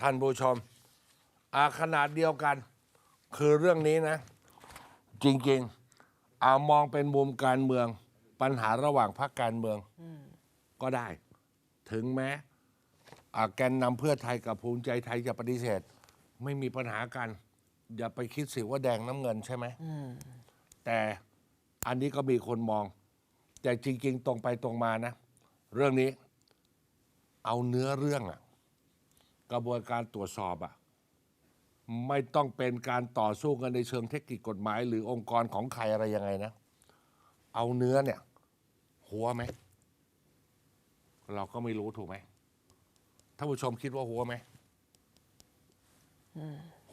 ท่านผู้ชมอาขนาดเดียวกัน คือเรื่องนี้นะ จริงๆ เอามองเป็นมุมการเมือง ปัญหาระหว่างพรรคการเมืองก็ได้ ถึงแม้แกนนำเพื่อไทยกับภูมิใจไทยจะปฏิเสธ ไม่มีปัญหากัน อย่าไปคิดสิว่าแดงน้ำเงินใช่ไหมแต่อันนี้ก็มีคนมอง แต่จริง ๆ ตรงไปตรงมานะ เรื่องนี้ เอาเนื้อเรื่องอะ กระบวนการตรวจสอบอะไม่ต้องเป็นการต่อสู้กันในเชิงเทคนิคกฎหมาย หรือองค์กรของใครอะไรยังไงนะ เอาเนื้อเนี่ย หัวไหม เราก็ไม่รู้ถูกไหมท่านผู้ชมคิดว่าหัวไหม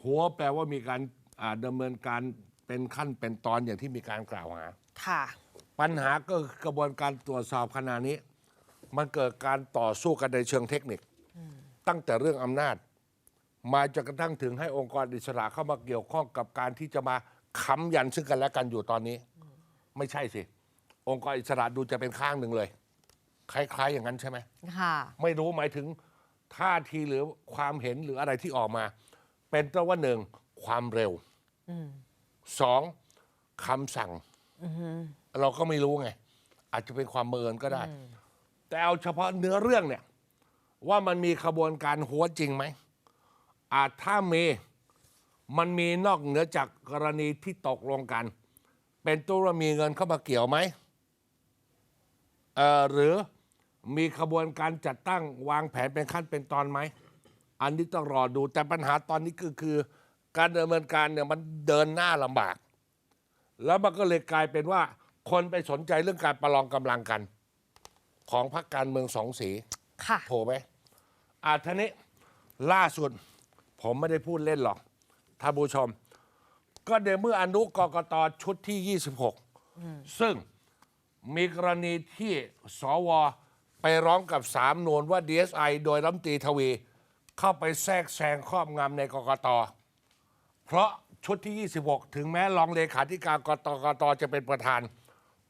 หัวแปลว่ามีการอ่าดำเนินการเป็นขั้นเป็นตอนอย่างที่มีการกล่าวหาค่ะ ปัญหาก็คือกระบวนการตรวจสอบขณะนี้ มันเกิดการต่อสู้กันในเชิงเทคนิค ตั้งแต่เรื่องอำนาจ มาจนกระทั่งถึงให้องค์กรอิสระเข้ามาเกี่ยวข้องกับการที่จะมาค้ำยันซึ่งกันและกันอยู่ตอนนี้ ไม่ใช่สิ องค์กรอิสระดูจะเป็นข้างหนึ่งเลย คล้าย ๆ อย่างนั้นใช่ไหมค่ะ ไม่รู้หมายถึงท่าทีหรือความเห็นหรืออะไรที่ออกมา เป็นตัวว่าหนึ่งความเร็วสองคำสั่งเราก็ไม่รู้ไง อาจจะเป็นความเมินก็ได้ แต่เอาเฉพาะเนื้อเรื่องเนี่ย ว่ามันมีขบวนการหัวจริงไหม อาจถ้ามีมันมีนอกเหนือจากกรณีที่ตกลงกัน เป็นตัวว่ามีเงินเข้ามาเกี่ยวไหมเอ่อหรือมีขบวนการจัดตั้งวางแผนเป็นขั้นเป็นตอนไหม อันนี้ต้องรอดูแต่ปัญหาตอนนี้ก็คือการดำเนินการเนี่ยมันเดินหน้าลำบาก แล้วมันก็เลยกลายเป็นว่า คนไปสนใจเรื่องการประลองกำลังกัน ของพรรคการเมืองสองสี ค่ะโผล่ไหมอาทีนี้ล่าสุด ผมไม่ได้พูดเล่นหรอกท่านผู้ชม ก็ในเมื่ออนุกกตชุดที่ 26 ซึ่งมีกรณีที่สวไปร้องกับสามนวนว่า DSI โดยรัมตีทวี เข้าไปแทรกแซงครอบงำในกกต เพราะชุดที่ 26 ถึงแม้รองเลขาธิการกตกตจะเป็นประธาน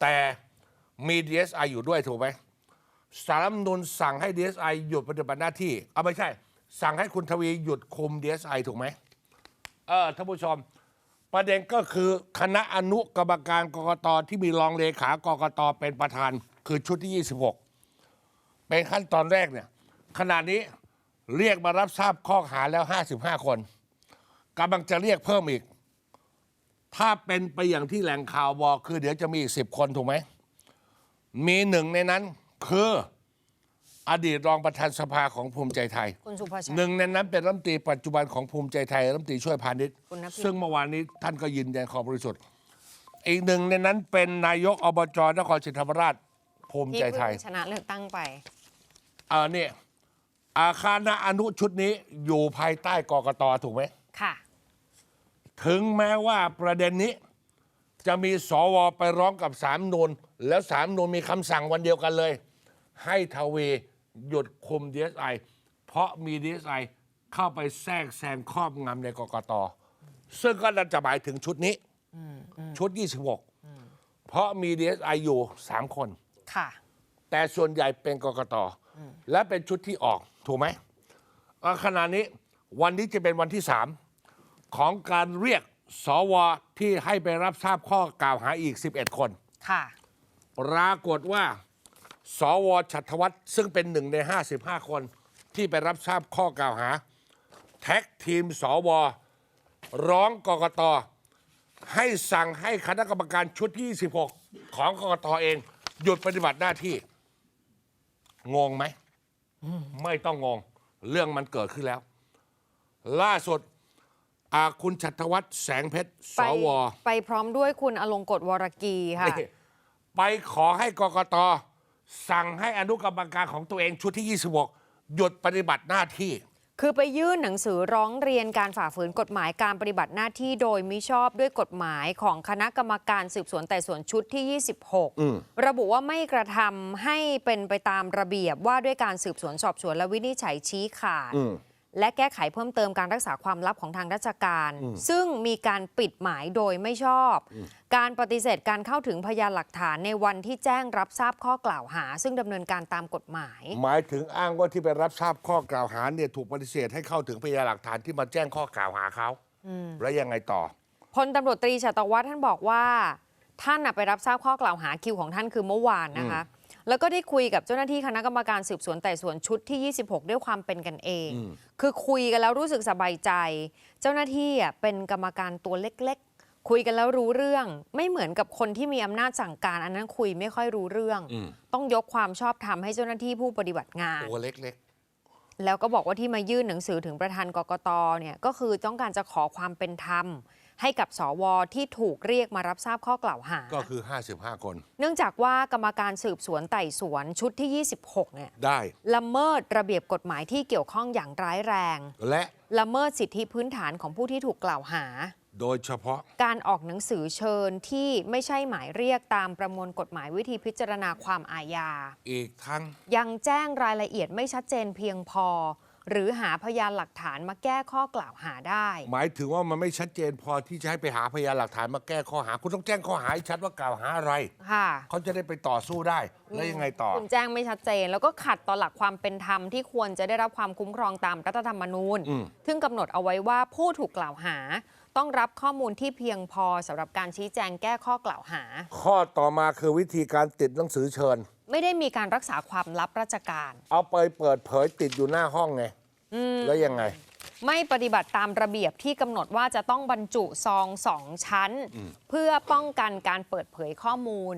แต่มี DSI อยู่ด้วยถูกไหม สารรัฐธรรมนุนสั่งให้ DSI หยุดปฏิบัติหน้าที่ เอาไม่ใช่ สั่งให้คุณทวีหยุดคุม DSI ถูกไหมเออท่านผู้ชม ประเด็นก็คือคณะอนุกรรมการกกตที่มีรองเลขากกตเป็นประธาน คือชุดที่ 26 เป็นขั้นตอนแรกเนี่ยขณะนี้เรียกมารับทราบข้อหาแล้ว 55 คนกำลังจะเรียกเพิ่มอีก ถ้าเป็นไปอย่างที่แหล่งข่าวบอกคือเดี๋ยวจะมีอีก 10 คนถูกไหม มีหนึ่งในนั้น คืออดีตรองประธานสภาของภูมิใจไทย คุณสุภาชัย หนึ่งในนั้นเป็นรัฐมนตรีปัจจุบันของภูมิใจไทยรัฐมนตรีช่วยพาณิชย์ คุณนภิษซึ่งเมื่อวานนี้ท่านก็ยืนยันความบริสุทธิ์ อีกหนึ่งในนั้นเป็นนายกอบจนครศรีธรรมราชภูมิที่ใจเพิ่ไทยงชนะเลือกตั้งไป เออเนี่ยอาคารอนุชุดนี้อยู่ภายใต้กกตถูกไหม ค่ะ ถึงแม้ว่าประเด็นนี้ จะมีสวไปร้องกับสามนูนแล้วสามนูนมีคำสั่งวันเดียวกันเลย ให้ทวีหยุดคุม DSI เพราะมี DSI เข้าไปแทรกแซงครอบงำในกกต ซึ่งก็น่าจะหมายถึงชุดนี้ ชุด 26 เพราะมี DSI อยู่ 3 คน ค่ะ แต่ส่วนใหญ่เป็นกกต และเป็นชุดที่ออก ถูกไหมเอ่อขณะนี้วันนี้จะเป็นวันที่ 3 ของการเรียกสวที่ให้ไปรับทราบข้อกล่าวหาอีก 11 คน ค่ะ ปรากฏว่า สวชัตวัฒน์ซึ่งเป็นหนึ่งใน 55 คนที่ไปรับทราบข้อกล่าวหา แท็กทีมสวร้องกกตให้สั่งให้คณะกรรมการชุดที่26 ของกกตเอง หยุดปฏิบัติหน้าที่ งงไหม ไม่ต้องงง เรื่องมันเกิดขึ้นแล้ว ล่าสุดอาคุณชัตวัฒน์แสงเพชรสไปวไปพร้อมด้วยคุณอลงกฎวรกีค่ะนี่ไปขอให้กกต สั่งให้อนุกรรมการของตัวเองชุดที่ 26 หยุดปฏิบัติหน้าที่ คือไปยื่นหนังสือร้องเรียนการฝ่าฝืนกฎหมายการปฏิบัติหน้าที่โดยมิชอบด้วยกฎหมายของคณะกรรมการสืบสวนแต่สวนชุดที่อืม26 ระบุว่าไม่กระทำให้เป็นไปตามระเบียบว่าด้วยการสืบสวนสอบสวนและวินิจฉัยชี้ขาดอืม และแก้ไขเพิ่มเติมการรักษาความลับของทางราชการ ซึ่งมีการปิดหมายโดยไม่ชอบ การปฏิเสธการเข้าถึงพยานหลักฐานในวันที่แจ้งรับทราบข้อกล่าวหา ซึ่งดำเนินการตามกฎหมาย หมายถึงอ้างว่าที่ไปรับทราบข้อกล่าวหาเนี่ยถูกปฏิเสธให้เข้าถึงพยานหลักฐานที่มาแจ้งข้อกล่าวหาเขาแล้วยังไงต่อพลตำรวจตรีชัตวัฒน์ท่านบอกว่า ท่านน่ะไปรับทราบข้อกล่าวหาคิวของท่านคือเมื่อวานนะคะ แล้วก็ได้คุยกับเจ้าหน้าที่คณะกรรมการสืบสวนไต่สวนชุดที่ 26 ด้วยความเป็นกันเอง คือคุยกันแล้วรู้สึกสบายใจ เจ้าหน้าที่อะเป็นกรรมการตัวเล็กๆ คุยกันแล้วรู้เรื่อง ไม่เหมือนกับคนที่มีอำนาจสั่งการอันนั้นคุยไม่ค่อยรู้เรื่องอืมต้องยกความชอบธรรมให้เจ้าหน้าที่ผู้ปฏิบัติงานตัวเล็กแล้วก็บอกว่าที่มายื่นหนังสือถึงประธานกกตเนี่ยก็คือต้องการจะขอความเป็นธรรม ให้กับสวที่ถูกเรียกมารับทราบข้อกล่าวหาๆก็คือ 55 คน เนื่องจากว่ากรรมการสืบสวนไต่สวนชุดที่ 26 เนี่ยได้ละเมิดระเบียบกฎหมายที่เกี่ยวข้องอย่างร้ายแรง และละเมิดสิทธิพื้นฐานของผู้ที่ถูกกล่าวหา โดยเฉพาะการออกหนังสือเชิญที่ไม่ใช่หมายเรียกตามประมวลกฎหมายวิธีพิจารณาความอาญา อีกทั้งยังแจ้งรายละเอียดไม่ชัดเจนเพียงพอ หรือหาพยานหลักฐานมาแก้ข้อกล่าวหาได้ หมายถึงว่ามันไม่ชัดเจนพอที่จะให้ไปหาพยานหลักฐานมาแก้ข้อหา คุณต้องแจ้งข้อหาให้ชัดว่ากล่าวหาอะไร ค่ะเขาจะได้ไปต่อสู้ได้ แล้วยังไงต่อ คุณแจ้งไม่ชัดเจน แล้วก็ขัดต่อหลักความเป็นธรรมที่ควรจะได้รับความคุ้มครองตามรัฐธรรมนูญ อืม ซึ่งกำหนดเอาไว้ว่าผู้ถูกกล่าวหา ต้องรับข้อมูลที่เพียงพอสำหรับการชี้แจงแก้ข้อกล่าวหา ข้อต่อมาคือวิธีการติดหนังสือเชิญ ไม่ได้มีการรักษาความลับราชการ เอาไปเปิดเผยติดอยู่หน้าห้องไงแล้วยังไง ไม่ปฏิบัติตามระเบียบที่กำหนดว่าจะต้องบรรจุซองสองชั้น เพื่อป้องกันการเปิดเผยข้อมูล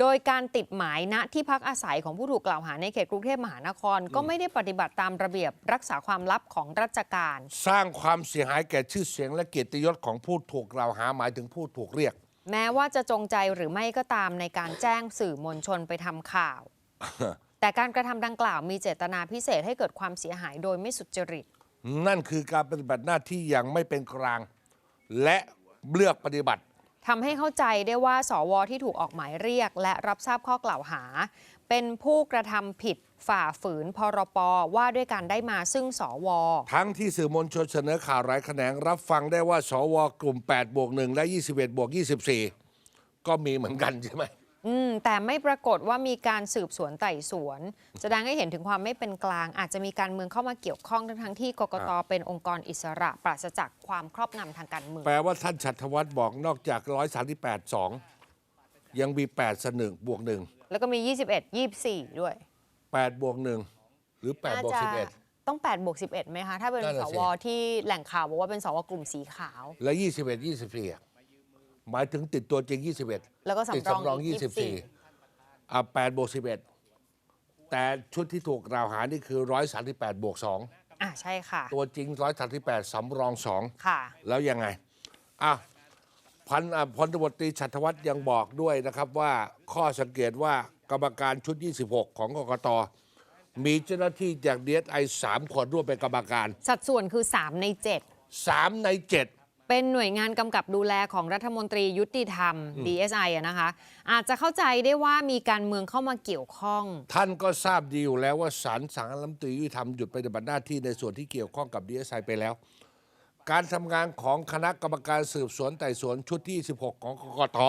โดยการติดหมายณที่พักอาศัยของผู้ถูกกล่าวหาในเขตกรุงเทพมหานคร ก็ไม่ได้ปฏิบัติตามระเบียบรักษาความลับของราชการ สร้างความเสียหายแก่ชื่อเสียงและเกียรติยศของผู้ถูกกล่าวหาหมายถึงผู้ถูกเรียก แม้ว่าจะจงใจหรือไม่ก็ตามในการแจ้งสื่อมวลชนไปทำข่าว แต่การกระทำดังกล่าวมีเจตนาพิเศษให้เกิดความเสียหายโดยไม่สุจริต นั่นคือการปฏิบัติหน้าที่อย่างไม่เป็นกลาง และเลือกปฏิบัติ ทำให้เข้าใจได้ว่าสวที่ถูกออกหมายเรียก และรับทราบข้อกล่าวหา เป็นผู้กระทำผิดฝ่าฝืนพรปว่าด้วยการได้มาซึ่งสว ทั้งที่สื่อมวลชนเสนอข่าวหลายแขนงรับฟังได้ว่าสวกลุ่ม8บวก1และ 21บวก24 ก็มีเหมือนกันใช่ไหม อืมแต่ไม่ปรากฏว่ามีการสืบสวนไต่สวน แสดงให้เห็นถึงความไม่เป็นกลาง อาจจะมีการเมืองเข้ามาเกี่ยวข้องทั้งทั้งๆที่กกตเป็นองค์กรอิสระ ปราศจากความครอบงำทางการเมืองแปลว่าท่านชัตวัฒน์บอกนอกจาก 138 2 ยังมี8สนึงบวก1แล้วก็มี 21 24 ด้วย 8 บวก1หรือ 8 บวกน่าจะต้อง8บวก11ไหมคะ ถ้าเป็นนั่นสน่ะสิ วที่แหล่งข่าวบอกว่าเป็นสวกลุ่มสีขาว11และ 21 24อะ หมายถึงติดตัวจริง 21 แล้วก็ติดสำรองสำรองอีก24อะ8บวก11 แต่ชุดที่ถูกกล่าวหานี่คือ 138บวก2อะใช่ค่ะตัวจริง 138สำรอง2ค่ะ แล้วยังไงอะพันอะพลตบตรีชัตวัฒน์ยังบอกด้วยนะครับว่าข้อสังเกตว่ากรรมการชุด 26 ของกกต มีเจ้าหน้าที่จาก DSI 3คนร่วมเป็นกรรมการ สัดส่วนคือ 3 ใน3ใน7 7 เป็นหน่วยงานกำกับดูแลของรัฐมนตรียุติธรรม DSI อะนะคะ อาจจะเข้าใจได้ว่ามีการเมืองเข้ามาเกี่ยวข้อง ท่านก็ทราบดีอยู่แล้วว่าศาลสั่งให้รัฐมนตรียุติธรรมหยุดปฏิบัติหน้าที่ในส่วนที่เกี่ยวข้องกับ DSI ไปแล้ว การทำงานของคณะกรรมการสืบสวนไต่สวนชุดที่ 16 ของกกต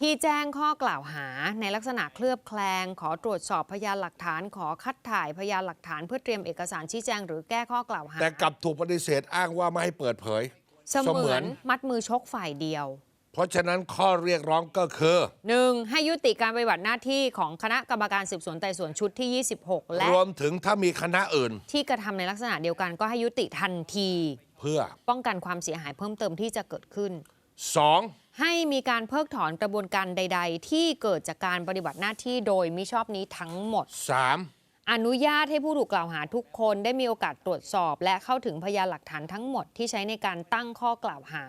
ที่แจ้งข้อกล่าวหาในลักษณะเคลือบแคลง ขอตรวจสอบพยานหลักฐาน ขอคัดถ่ายพยานหลักฐานเพื่อเตรียมเอกสารชี้แจงหรือแก้ข้อกล่าวหา แต่กลับถูกปฏิเสธอ้างว่าไม่ให้เปิดเผย เสมือนมัดมือชกฝ่ายเดียว เพราะฉะนั้นข้อเรียกร้องก็คือหนึ่งให้ยุติการปฏิบัติหน้าที่ของคณะกรรมการสืบสวนไต่สวนชุดที่ 26 และรวมถึงถ้ามีคณะอื่น ที่กระทำในลักษณะเดียวกันก็ให้ยุติทันที เพื่อป้องกันความเสียหายเพิ่มเติมที่จะเกิดขึ้น 2. ให้มีการเพิกถอนกระบวนการใด ๆ ที่เกิดจากการปฏิบัติหน้าที่โดยมิชอบนี้ทั้งหมด 3. อนุญาตให้ผู้ถูกกล่าวหาทุกคนได้มีโอกาสตรวจสอบ และเข้าถึงพยานหลักฐานทั้งหมดที่ใช้ในการตั้งข้อกล่าวหา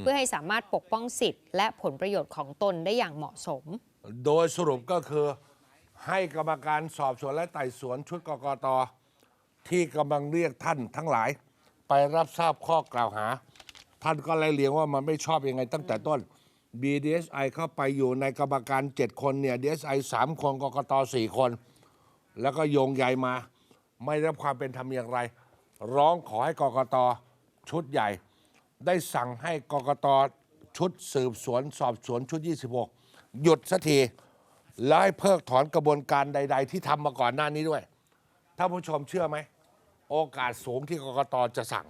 เพื่อให้สามารถปกป้องสิทธิ์และผลประโยชน์ของตนได้อย่างเหมาะสม โดยสรุปก็คือให้กรรมการสอบสวนและไต่สวนชุดกกตที่กำลังเรียกท่านทั้งหลาย ไปรับทราบข้อกล่าวหา ท่านก็ไล่เลียงว่ามันไม่ชอบยังไงตั้งแต่ต้น BDSI เข้าไปอยู่ในกรรมการ 7 คนเนี่ย DSI 3 คนกกต4คน แล้วก็โยงใยมา ไม่ได้รับความเป็นธรรมอย่างไร ร้องขอให้กกตชุดใหญ่ ได้สั่งให้กกตชุดสืบสวนสอบสวนชุด 26 หยุดสักทีแล้วให้เพิกถอนกระบวนการใด ๆ ที่ทำมาก่อนหน้านี้ด้วยท่านผู้ชมเชื่อไหม โอกาสสูงที่กกตจะสั่ง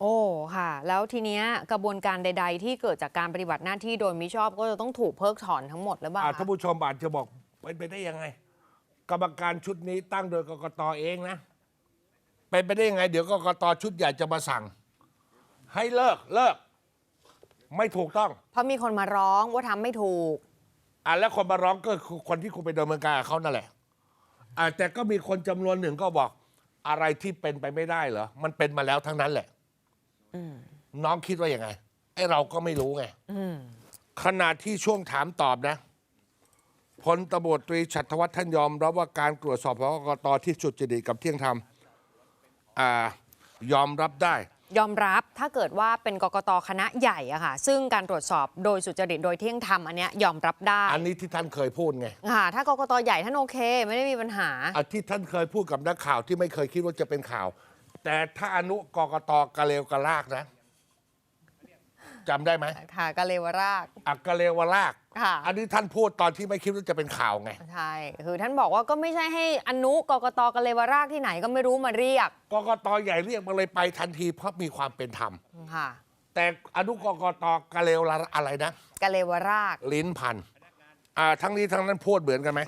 โอ้ค่ะ แล้วทีเนี้ยกระบวนการใด ๆ ที่เกิดจากการปฏิบัติหน้าที่โดยมิชอบก็จะต้องถูกเพิกถอนทั้งหมดหรือเปล่าอ่าคะ ท่านผู้ชมอาจจะบอกเป็นไปได้ยังไง กรรมการชุดนี้ตั้งโดยกกตเองนะเป็นไปได้ยังไง เดี๋ยวกกตชุดใหญ่จะมาสั่ง ให้เลิกเลิก ไม่ถูกต้องเพราะมีคนมาร้องว่าทำไม่ถูก อะแล้วคนมาร้องก็คือคนที่คุณไปดำเนินการกับเขานั่นแหละอะแต่ก็มีคนจำนวนหนึ่งก็บอก อะไรที่เป็นไปไม่ได้เหรอมันเป็นมาแล้วทั้งนั้นแหละน้องคิดว่ายังไงไอ้เราก็ไม่รู้ไงขณะที่ช่วงถามตอบนะ พลตำรวจตรีชัตวัฒน์ท่านยอมรับว่าการตรวจสอบของกกตที่สุจริตกับเที่ยงธรรมอ่ายอมรับได้ ยอมรับถ้าเกิดว่าเป็นกกตคณะใหญ่อะค่ะ ซึ่งการตรวจสอบโดยสุจริตโดยเที่ยงธรรมอันเนี้ยยอมรับได้อันนี้ที่ท่านเคยพูดไงค่ะถ้ากกตใหญ่ท่านโอเค ไม่ได้มีปัญหาอาที่ท่านเคยพูดกับนักข่าวที่ไม่เคยคิดว่าจะเป็นข่าว แต่ถ้าอนุกกตกะเลวกะลากนะ จำได้ไหมค่ะกะเลวรากอักกะเลวลาก ค่ะ อันนี้ท่านพูดตอนที่ไม่คิดว่าจะเป็นข่าวไง ใช่ คือท่านบอกว่าก็ไม่ใช่ให้อนุกกตกะเลวรากที่ไหนก็ไม่รู้มาเรียก กกตใหญ่เรียกมาเลยไปทันทีเพราะมีความเป็นธรรม ค่ะ แต่อนุกกตกะเลวละอะไรนะกะเลวราก ลิ้นพันอ่าทั้งนี้ทั้งนั้นพูดเหมือนกันไหม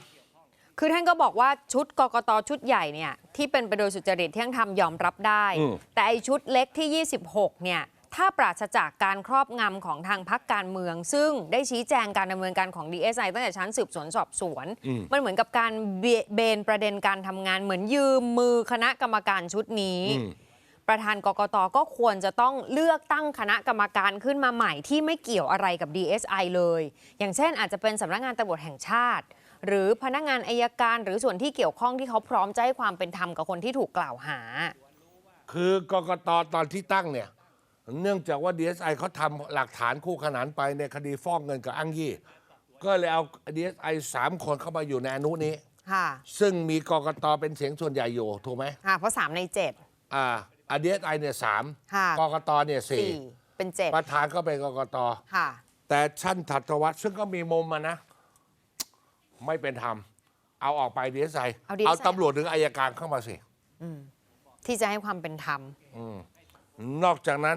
คือท่านก็บอกว่าชุดกกตชุดใหญ่เนี่ยที่เป็นไปโดยสุจริตเที่ยงธรรมยอมรับได้ แต่ไอชุดเล็กที่ 26 เนี่ย ถ้าปราศจากการครอบงำของทางพักการเมือง ซึ่งได้ชี้แจงการดำเนินการของ DSI ตั้งแต่ชั้นสืบสวนสอบสวน มันเหมือนกับการเบเบนประเด็นการทำงานเหมือนยืมมือคณะกรรมการชุดนี้ ประธานกกตก็ควรจะต้องเลือกตั้งคณะกรรมการขึ้นมาใหม่ที่ไม่เกี่ยวอะไรกับ DSI เลย อย่างเช่น อาจจะเป็นสำนักงานตำรวจแห่งชาติ หรือพนักงานอายการหรือส่วนที่เกี่ยวข้องที่เขาพร้อมจะให้ความเป็นธรรมกับคนที่ถูกกล่าวหา คือกกตตอนที่ตั้งเนี่ย เนื่องจากว่า DSI เขาทำหลักฐานคู่ขนานไปในคดีฟอกเงินกับอ้างยี่ ก็เลยเอา DSI สามคนเข้ามาอยู่ในอนุนี้ ค่ะซึ่งมีกกตเป็นเสียงส่วนใหญ่อยู่ ถูกไหมค่ะเพราะ3ใน7อ่าอ่า DSI เนี่ยสามค่ะ กกตเนี่ยสี่4เป็นประธานก็เป็นกกต7ค่ะ แต่ชั้นถัตวัฒน์ซึ่งก็มีมุมมานะ ไม่เป็นธรรม เอาออกไป DSI เอา DSI เอาตำรวจหรืออายการเข้ามาสิ ที่จะให้ความเป็นธรรม นอกจากนั้น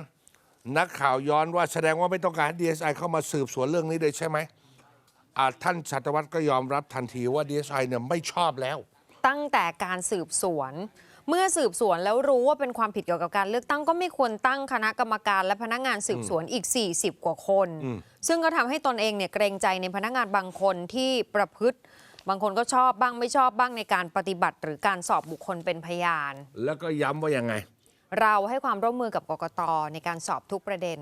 นักข่าวย้อนว่าแสดงว่าไม่ต้องการให้ DSI เข้ามาสืบสวนเรื่องนี้เลยใช่ไหมอ่าท่านชัตวัฒน์ก็ยอมรับทันทีว่า DSI เนี่ยไม่ชอบแล้ว ตั้งแต่การสืบสวน เมื่อสืบสวนแล้วรู้ว่าเป็นความผิดเกี่ยวกับการเลือกตั้งก็ไม่ควรตั้งคณะกรรมการและพนักงานสืบสวนอีก 40 กว่าคน ซึ่งก็ทำให้ตนเองเนี่ยเกรงใจในพนักงานบางคนที่ประพฤติ บางคนก็ชอบบ้างไม่ชอบบ้างในการปฏิบัติ หรือการสอบบุคคลเป็นพยาน แล้วก็ย้ำว่ายังไง เราให้ความร่วมมือกับกกตในการสอบทุกประเด็น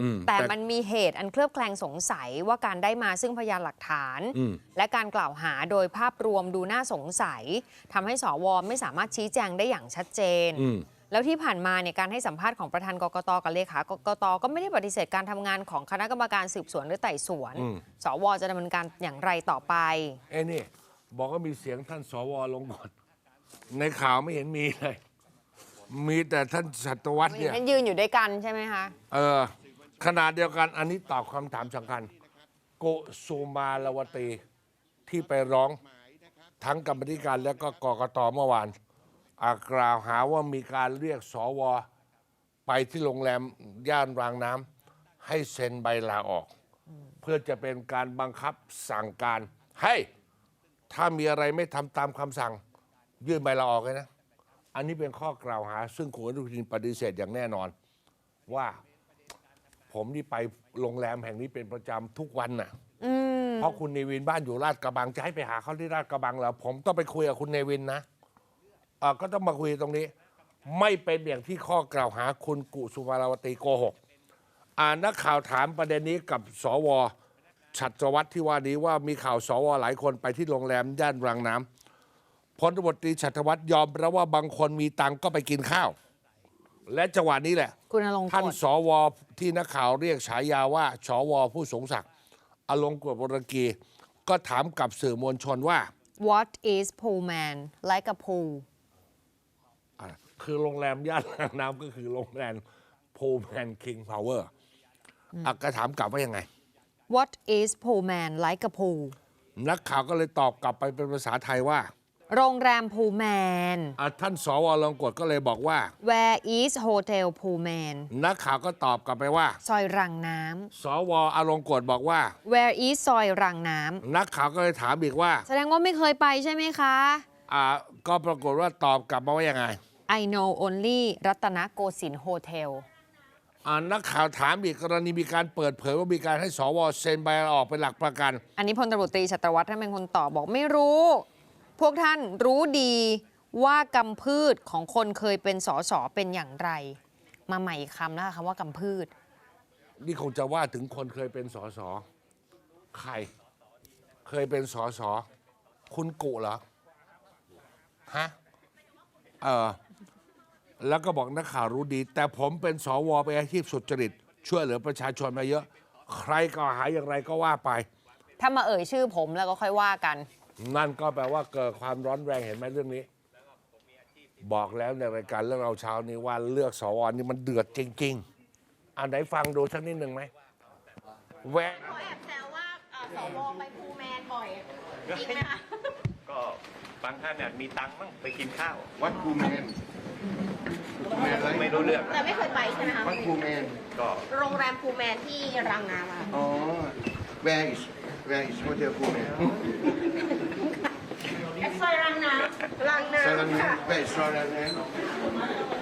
อืมแต่มันมีเหตุอันเคลือบแคลงสงสัยว่าการได้มาซึ่งพยานหลักฐานอืมและการกล่าวหาโดยภาพรวมดูน่าสงสัยทำให้สวไม่สามารถชี้แจงได้อย่างชัดเจนอืมแล้วที่ผ่านมาเนี่ยการให้สัมภาษณ์ของประธานกกตกับเลขากกตก็ไม่ได้ปฏิเสธการทำงานของคณะกรรมการสืบสวนหรือไต่สวนอืมสวจะดำเนินการอย่างไรต่อไป เอ้นี่ บอกว่ามีเสียงท่านสวลงก่อนในข่าวไม่เห็นมีเลย มีแต่ท่านชัตวัฒน์เนี่ยท่านยืนอยู่ด้วยกันใช่ไหมคะ เออขนาดเดียวกันอันนี้ตอบคำถามสำคัญ โกสุมาลวตีที่ไปร้องทั้งกรรมธิการและก็กกตเมื่อวานอ่ากล่าวหาว่ามีการเรียกสว ไปที่โรงแรมย่านรางน้ำให้เซ็นใบลาออก เพื่อจะเป็นการบังคับสั่งการให้ถ้ามีอะไรไม่ทำตามคำสั่ง ยื่นใบลาออกเลยนะ อันนี้เป็นข้อกล่าวหา ซึ่งคุณอนุทินปฏิเสธอย่างแน่นอน ว่าผมนี่ไปโรงแรมแห่งนี้เป็นประจำทุกวันน่ะเพราะคุณเนวินบ้านอยู่ลาดกระบังจะให้ไปหาเขาที่ลาดกระบังแล้วผมต้องไปคุยกับคุณเนวินนะเอ่อก็ต้องมาคุยตรงนี้ ไม่เป็นอย่างที่ข้อกล่าวหาคุณกุสุวรรณวตีโกหกอ่านักข่าวถามประเด็นนี้กับสวฉัตรวัตรที่ว่านี้ว่ามีข่าวสวหลายคนไปที่โรงแรมย่านรางน้ำ พลตบตรีฉัตรวัตรยอมรับว่าบางคนมีตังค์ก็ไปกินข้าว และจังหวะนี้แหละ คุณอลงกท่านฎสวที่นักข่าวเรียกฉายาว่าสวผู้สงศักดิ์อลงกฎบรกี ก็ถามกับสื่อมวลชนว่า What is pool man like a pool คือโรงแรมย่านรางน้ำก็คือโรงแรมโพแมนคิงพาวเวอร์อะก็ถามกลับว่ายังไง What is pool man like a pool นักข่าวก็เลยตอบกลับไปเป็นภาษาไทยว่า โรงแรม pool man อะท่านสวลงกฎก็เลยบอกว่า Where is hotel pool man นักข่าวก็ตอบกลับไปว่า ซอยรังน้สวอลงกฎบอกว่าำ Where is ซอยรังน้นักข่าวก็เลยถามอีกว่าำ แสดงว่าไม่เคยไปใช่ไหมคะ อ่า ก็ปรากฏว่าตอบกลับมาว่ายังไง I know only รัตนโกสินทร์โฮเทล อ่านักข่าวถามอีกกรณีมีการเปิดเผยว่ามีการให้สวเซ็นใบลาออกเป็นหลักประกัน อันนี้พลตำรวจตรีชัตรวัฒน์ท่านเป็นคนตอบบอกไม่รู้ พวกท่านรู้ดีว่ากำพืชของคนเคยเป็นสสเป็นอย่างไร มาใหม่อีกคำนะคะคำว่ากำพืช นี่คงจะว่าถึงคนเคยเป็นสสใคร เคยเป็นสสคุณกุเหรอฮะเออแล้วก็บอกนักข่าวรู้ดี แต่ผมเป็นสวเป็นอาชีพสุจริต ช่วยเหลือประชาชนมาเยอะ ใครก็หาอย่างไรก็ว่าไป ถ้ามาเอ่ยชื่อผมแล้วก็ค่อยว่ากัน นั่นก็แปลว่าเกิดความร้อนแรงเห็นไหมเรื่องนี้ บอกแล้วในรายการเรื่องเราเช้านี้ว่าเลือกสวนี่มันเดือดจริง ๆอันไหนฟังดูสักนิดหนึ่งไหมแวะเขาแอบแซวว่าเอ่อสวไปภูแมนบ่อยอะจริงไหมคะ ก็บางท่านเนี่ยมีตังค์มั่งไปกินข้าว วัดภูแมนภูแมนอะไรไม่รู้เรื่อง แต่ไม่เคยไปใช่ไหมคะวัดภูแมนก็ โรงแรมภูแมนที่รังน้ำอะค่ะ อ๋อ where is where is hotel ภูแมนซอยรังน้ำ รังสารน้ำแนค่ะ where is สารแนแส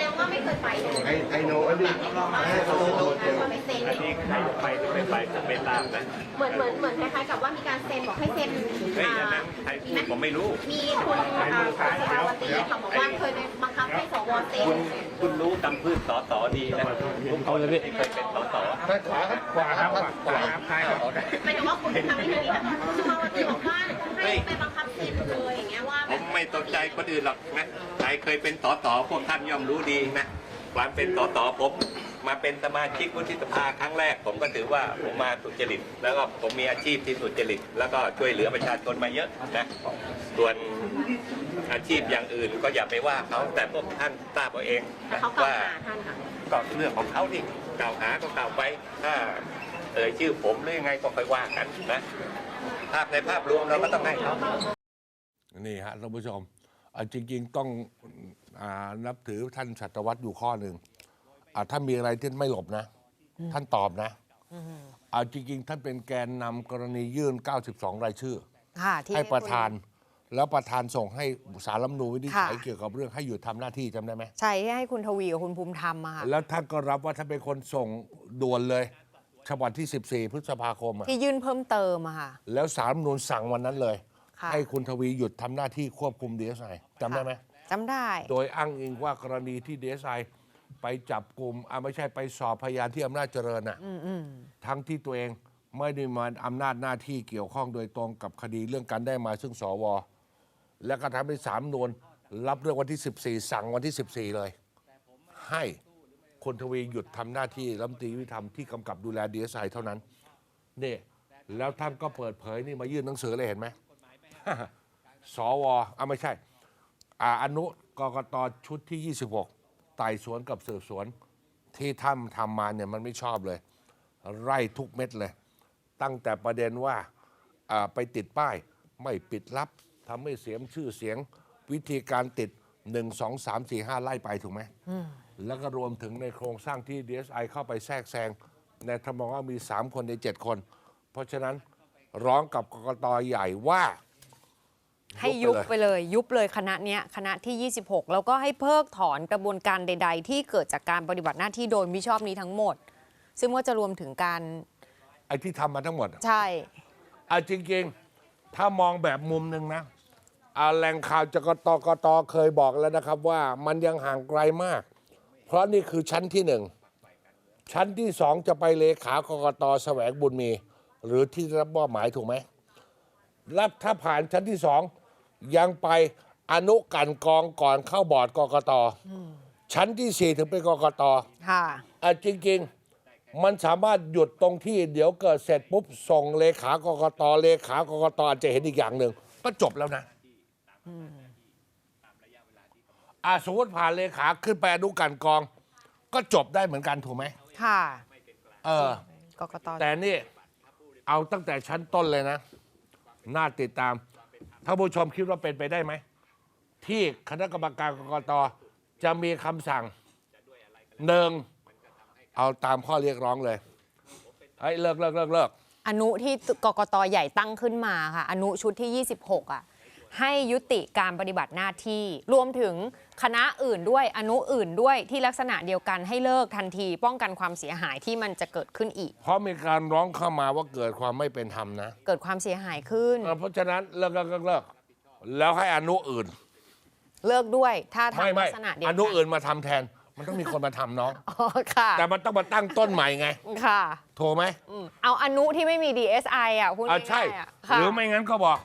ดงว่าไม่เคยไปใช่ไหม I I know only I know hotel ว่าไปเซ็นอันนี้ใครจะไปหรือไม่ไปผมไม่ทราบนะเหมือนเหมือนเหมือนคล้ายๆกับว่ามีการเซ็นบอกให้เซ็นเฮ้ยอันนั้นใครพูดผมไม่รู้ มีคุณอ่าคุณสราวตีค่ะบอกว่าเคยบังคับให้สวเซ็นคุณคุณรู้กำพืชสอสอดีนะผมคนที่เคยเป็นสอสอด้านขวาครับขวาครับขวาครับหมายถึงว่าคุณทำให้ทางนี้คุณสราวตีบอกว่า ให้ไปบังคับเซ็นเลยอย่างเงี้ยว่าผแบบมไม่ตกใจคนอื่นหรอกนะใครเคยเป็นสอสอพวกท่านย่อมรู้ดีนะ ความเป็นสอสอผม มาเป็นสมาชิกวุฒิสภาครั้งแรก ผมก็ถือว่าผมมาสุจริต แล้วก็ผมมีอาชีพที่สุจริต แล้วก็ช่วยเหลือประชาชนมาเยอะนะ ส่วนอาชีพอย่างอื่นก็อย่าไปว่าเขาแต่พวกท่านทราบเอาเองแต่นะเขากล่าวว่า หาท่านค่ะ ก็เรื่องของเขาที่กล่าวหาก็กล่าวไปถ้าเอ่ยชื่อผมหรือยังไงก็ค่อยว่ากันนะ ภาพในภาพรวมเราก็ต้องให้เขา นี่ฮะท่านผู้ชมอะจริง ๆ ต้องอานับถือท่านชัตวัฒน์อยู่ข้อหนึ่งอะถ้ามีอะไรที่ไม่หลบนะ ท่านตอบนะอะจริง ๆ ท่านเป็นแกนนำกรณียื่น 92 รายชื่อ ค่ะที่ให้ประธานคุณแล้วประธานส่งให้สารรัฐธรรมนูญวินิจฉัยค่ะ เกี่ยวกับเรื่องให้หยุดทำหน้าที่จำได้ไหม ใช่ที่ให้คุณทวีกับคุณภูมิธรรมอะค่ะ แล้วท่านก็รับว่าท่านเป็นคนส่งด่วนเลย ฉบับที่ 14 พฤษภาคมอะที่ยื่นเพิ่มเติมอะค่ะ แล้วสารรัฐธรรมนูญสั่งวันนั้นเลย ค่ะ ให้คุณทวีหยุดทำหน้าที่ควบคุมดีเอสไอจำได้ไหม จำได้ โดยอ้างอิงว่ากรณีที่ดีเอสไอไปจับกลุ่มอะไม่ใช่ไปสอบพยานที่อำนาจเจริญน่ะทั้งที่ตัวเองไม่ได้มาอำนาจหน้าที่เกี่ยวข้องโดยตรงกับคดีเรื่องการได้มาซึ่งสว และก็ทำให้สามนวนรับเรื่องวันที่ 14 สั่งวันที่ 14 เลย ให้ คุณทวีหยุดทำหน้าที่รัฐมนตรียุติธรรมที่กำกับดูแลดีเอสไอเท่านั้นนี่แล้วท่านก็เปิดเผยนี่มายื่นหนังสือเลยเห็นไหมสวอะไม่ใช่อ่าอนุกกตชุดที่ 26 ไต่สวนกับสืบสวน ที่ท่านทำมาเนี่ยมันไม่ชอบเลย ไร่ทุกเม็ดเลย ตั้งแต่ประเด็นว่าอ่าไปติดป้ายไม่ปิดลับทำให้เสียมชื่อเสียง วิธีการติด 1 2 3 4 5 ไล่ไปถูกไหม แล้วก็รวมถึงในโครงสร้างที่ DSI เข้าไปแทรกแซงในทำนองว่ามี 3 คนใน 7 คน เพราะฉะนั้นร้องกับกกตใหญ่ว่า ให้ยุบไปเลย ยุบเลยคณะเนี้ยคณะที่ 26 แล้วก็ให้เพิกถอนกระบวนการใด ๆ ที่เกิดจากการปฏิบัติหน้าที่โดยมิชอบนี้ทั้งหมด ซึ่งก็จะรวมถึงการไอ้ที่ทำมาทั้งหมด ใช่เอาจริงๆ ถ้ามองแบบมุมหนึ่งนะอ่าแหล่งข่าวจากกตกตเคยบอกแล้วนะครับว่ามันยังห่างไกลมาก เพราะนี่คือชั้นที่หนึ่ง ชั้นที่สองจะไปเลขากกตแสวงบุญมี หรือที่ได้รับมอบหมายถูกไหมแล้วถ้าผ่านชั้นที่สองยังไปอนุกลันกรองก่อนเข้าบอร์ดกกตชั้นที่สี่ถึงเป็นกกตค่ะอะจริง ๆมันสามารถหยุดตรงที่เดี๋ยวเกิดเสร็จปุ๊บ ส่งเลขากกตเลขากกตอาจจะเห็นอีกอย่างหนึ่งก็จบแล้วนะ อะสมมติผ่านเลขาขึ้นไปอนุกลันกรอง ก็จบได้เหมือนกันถูกไหมค่ะเออ กกตแต่นี่เอาตั้งแต่ชั้นต้นเลยนะ น่าติดตามท่านผู้ชมคิดว่าเป็นไปได้ไหม ที่คณะกรรมการกรกตจะมีคำสั่งหนึ่งเอาตามข้อเรียกร้องเลยไอ้ยเลิกเลิกเลิกเลิก อนุที่กกตใหญ่ตั้งขึ้นมาค่ะ อนุชุดที่ 26 อะ ให้ยุติการปฏิบัติหน้าที่ รวมถึงคณะอื่นด้วยอนุอื่นด้วยที่ลักษณะเดียวกันให้เลิกทันทีป้องกันความเสียหายที่มันจะเกิดขึ้นอีก เพราะมีการร้องเข้ามาว่าเกิดความไม่เป็นธรรมนะเกิดความเสียหายขึ้น เออเพราะฉะนั้นเลิกเลิกเลิกเลิกแล้วให้อนุอื่น เลิกด้วยถ้าไม่ทำไม่ลักษณะเดียวอกันนุอื่นมาทำแทน มันต้องมีคนมาทำน้อง อ๋อค่ะแต่มันต้องมาตั้งต้นใหม่ไง ค่ะโทรไหมอืมเอาอนุที่ไม่มี DSI อะพูดอ่าง่ายๆใช่อะหค่ะรือไม่งั้นก็บอก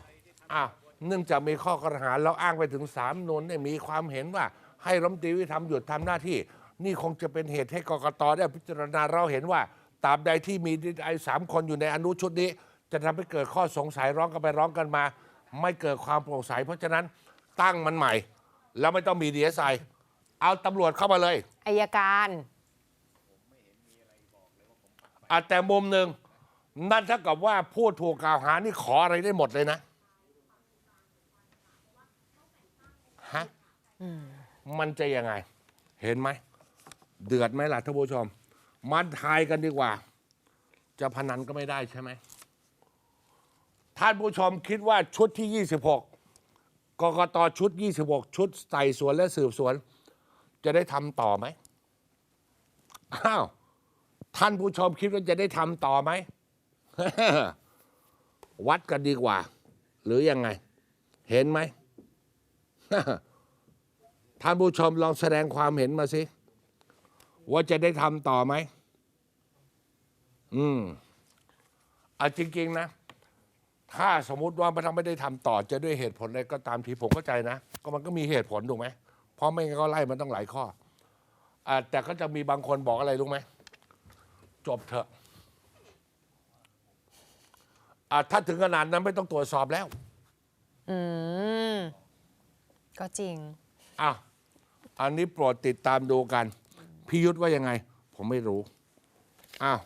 อ่า เนื่องจากมีข้อกล่าวหาแล้วอ้างไปถึงสามนนได้มีความเห็นว่า ให้รัฐมนตรีวิธรรมหยุดทำหน้าที่ นี่คงจะเป็นเหตุให้กกตได้พิจารณาเราเห็นว่าตราบใดที่มีไอ้สามคนอยู่ในอนุชุดนี้ จะทำให้เกิดข้อสงสัยร้องกันไปร้องกันมา ไม่เกิดความโปร่งใสเพราะฉะนั้นตั้งมันใหม่ แล้วไม่ต้องมีดีเอสไอเอาตำรวจเข้ามาเลยอายการอะแต่มุมหนึ่งนั่นเท่ากับว่าผู้ถูกกล่าวหานี่ขออะไรได้หมดเลยนะฮะ มันจะยังไง เห็นไหม เดือดไหมล่ะท่านผู้ชมมันทายกันดีกว่า จะพนันก็ไม่ได้ใช่ไหมท่านผู้ชมคิดว่าชุดที่ 26กกตชุด 26 ชุดไต่สวนและสืบสวน จะได้ทำต่อไหมอ้าวท่านผู้ชมคิดว่าจะได้ทำต่อไหม วัดกันดีกว่า หรือยังไง เห็นไหม ท่านผู้ชมลองแสดงความเห็นมาสิ ว่าจะได้ทำต่อไหม อืมเอาจริง ๆ นะ ถ้าสมมุติว่ามันไม่ได้ทำต่อจะด้วยเหตุผลอะไรก็ตามทีผมเข้าใจนะ ก็มันก็มีเหตุผลถูกไหม เพราะไม่งั้นก็ไล่มันต้องหลายข้ออ่าแต่ก็จะมีบางคนบอกอะไรรู้ไหม จบเถอะอะถ้าถึงขนาดนั้นไม่ต้องตรวจสอบแล้ว อืม ก็จริง อ้าว อันนี้โปรดติดตามดูกันพิยุทธ์ว่ายังไง ผมไม่รู้ อ้าว